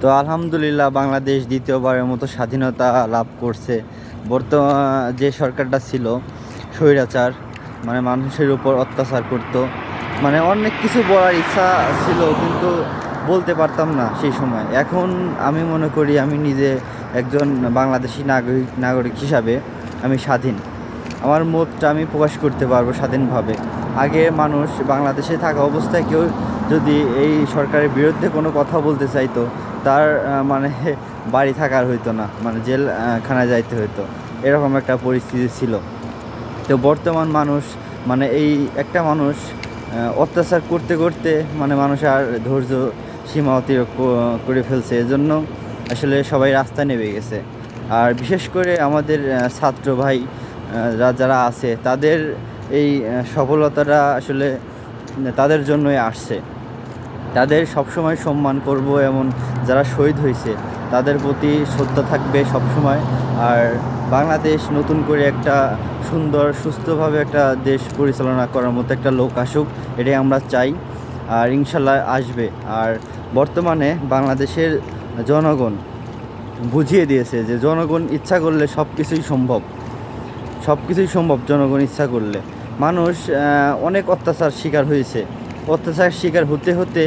তো আলহামদুলিল্লাহ বাংলাদেশ দ্বিতীয়বারের মতো স্বাধীনতা লাভ করছে। বর্তমান যে সরকারটা ছিল, স্বৈরাচার মানে মানুষের উপর অত্যাচার করত। মানে অনেক কিছু বলার ইচ্ছা ছিল, কিন্তু বলতে পারতাম না সেই সময়। এখন আমি মনে করি আমি নিজে একজন বাংলাদেশি নাগরিক নাগরিক হিসাবে আমি স্বাধীন। আমার মতটা আমি প্রকাশ করতে পারব স্বাধীনভাবে। আগে মানুষ বাংলাদেশে থাকা অবস্থায় কেউ যদি এই সরকারের বিরুদ্ধে কোনো কথা বলতে চাইতো তার মানে বাড়ি থাকার হইতো না মানে জেল আহ, খানায় যাইতে হইতো। এরকম একটা পরিস্থিতি ছিল। তো বর্তমান মানুষ মানে এই একটা মানুষ অত্যাচার করতে করতে মানে মানুষ আর ধৈর্য সীমা অতিরিক্ত করে ফেলছে। এজন্য আসলে সবাই রাস্তা নেমে গেছে। আর বিশেষ করে আমাদের ছাত্র ভাই যারা আছে তাদের এই সফলতাটা আসলে তাদের জন্যই আসছে। তাদের সবসময় সম্মান করব এমন যারা শহীদ হয়েছে, তাদের প্রতি শ্রদ্ধা থাকবে সবসময়। আর বাংলাদেশ নতুন করে একটা সুন্দর, সুস্থভাবে একটা দেশ পরিচালনা করার মতো একটা লোক আসুক, এটাই আমরা চাই। আর ইনশাল্লাহ আসবে। আর বর্তমানে বাংলাদেশের জনগণ বুঝিয়ে দিয়েছে যে জনগণ ইচ্ছা করলে সব কিছুই সম্ভব। সব কিছুই সম্ভব জনগণ ইচ্ছা করলে। মানুষ অনেক অত্যাচার শিকার হয়েছে। অত্যাচার শিকার হতে হতে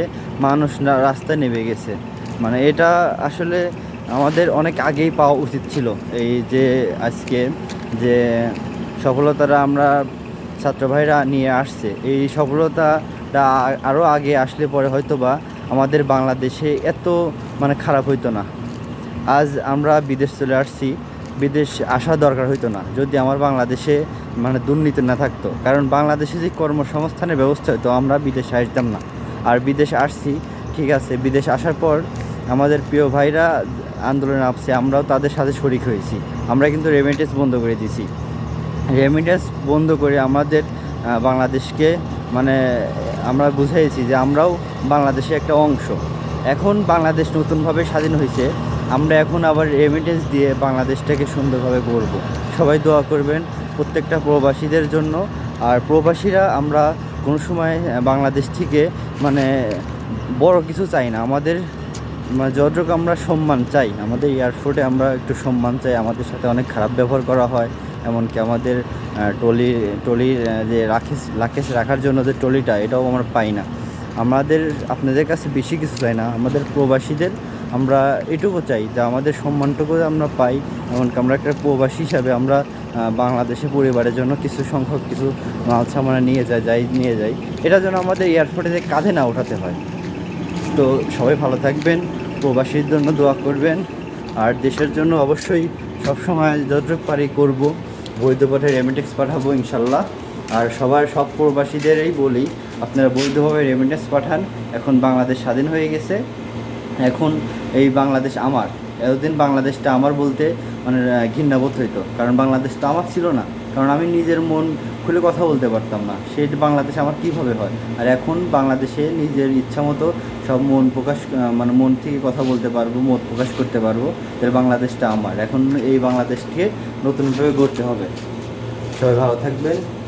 মানুষ রাস্তায় নেমে গেছে। মানে এটা আসলে আমাদের অনেক আগেই পাওয়া উচিত ছিল। এই যে আজকে যে সফলতাটা আমরা ছাত্র ভাইরা নিয়ে আসছে, এই সফলতাটা আরও আগে আসলে পরে হয়তো বা আমাদের বাংলাদেশে এত মানে খারাপ হইতো না। আজ আমরা বিদেশ চলে আসছি বিদেশ আসা দরকার হইতো না, যদি আমার বাংলাদেশে মানে দুর্নীতি না থাকতো। কারণ বাংলাদেশে যে কর্মসংস্থানের ব্যবস্থা হতো আমরা বিদেশে আসতাম না। আর বিদেশে আসছি, ঠিক আছে, বিদেশ আসার পর আমাদের প্রিয় ভাইরা আন্দোলনে আসছে আমরাও তাদের সাথে শরিক হয়েছি। আমরা কিন্তু রেমিটেন্স বন্ধ করে দিয়েছি। রেমিটেন্স বন্ধ করে আমাদের বাংলাদেশকে মানে আমরা বুঝাইছি যে আমরাও বাংলাদেশের একটা অংশ। এখন বাংলাদেশ নতুনভাবে স্বাধীন হয়েছে আমরা এখন আবার রেমিটেন্স দিয়ে বাংলাদেশটাকে সুন্দরভাবে গড়ব। সবাই দোয়া করবেন প্রত্যেকটা প্রবাসীদের জন্য। আর প্রবাসীরা আমরা কোনো সময় বাংলাদেশ থেকে মানে বড় কিছু চাই না। আমাদের মানে যতটুকু আমরা সম্মান চাই, আমাদের এয়ারপোর্টে আমরা একটু সম্মান চাই, আমাদের সাথে অনেক খারাপ ব্যবহার করা হয়। এমনকি আমাদের টলি টলির যে রাখেস লাকেশ রাখার জন্য যে টলিটা, এটাও আমরা পাই না। আমাদের, আপনাদের কাছে বেশি কিছু চাই না, আমাদের প্রবাসীদের আমরা এটুকু চাই যে আমাদের সম্মানটুকু আমরা পাই, এমনকি আমরা একটা প্রবাসী হিসাবে আমরা বাংলাদেশে পরিবারের জন্য কিছু সংখ্যক কিছু মাল সামানা নিয়ে যাই যাই, নিয়ে যাই। এটা যেন আমাদের এয়ারপোর্টে যে কাঁধে না ওঠাতে হয়। তো সবাই ভালো থাকবেন, প্রবাসীর জন্য দোয়া করবেন, আর দেশের জন্য অবশ্যই সবসময় যতটুক পারি করব, বৈধ পথে রেমিটেন্স পাঠাবো ইনশাল্লাহ। আর সবার সব প্রবাসীদেরই বলি আপনারা বৈধভাবে রেমিটেন্স পাঠান। এখন বাংলাদেশ স্বাধীন হয়ে গেছে। এখন এই বাংলাদেশ আমার। এতদিন বাংলাদেশটা আমার বলতে মানে ঘৃণাবোধ হইতো। কারণ বাংলাদেশ তো আমার ছিল না। কারণ আমি নিজের মন খুলে কথা বলতে পারতাম না। সেই বাংলাদেশ আমার কীভাবে হয়? আর এখন বাংলাদেশে নিজের ইচ্ছা মতো সব মন প্রকাশ মানে মন থেকে কথা বলতে পারব, মত প্রকাশ করতে পারব তাহলে বাংলাদেশটা আমার। এখন এই বাংলাদেশকে নতুনভাবে গড়তে হবে। সবাই ভালো থাকবেন।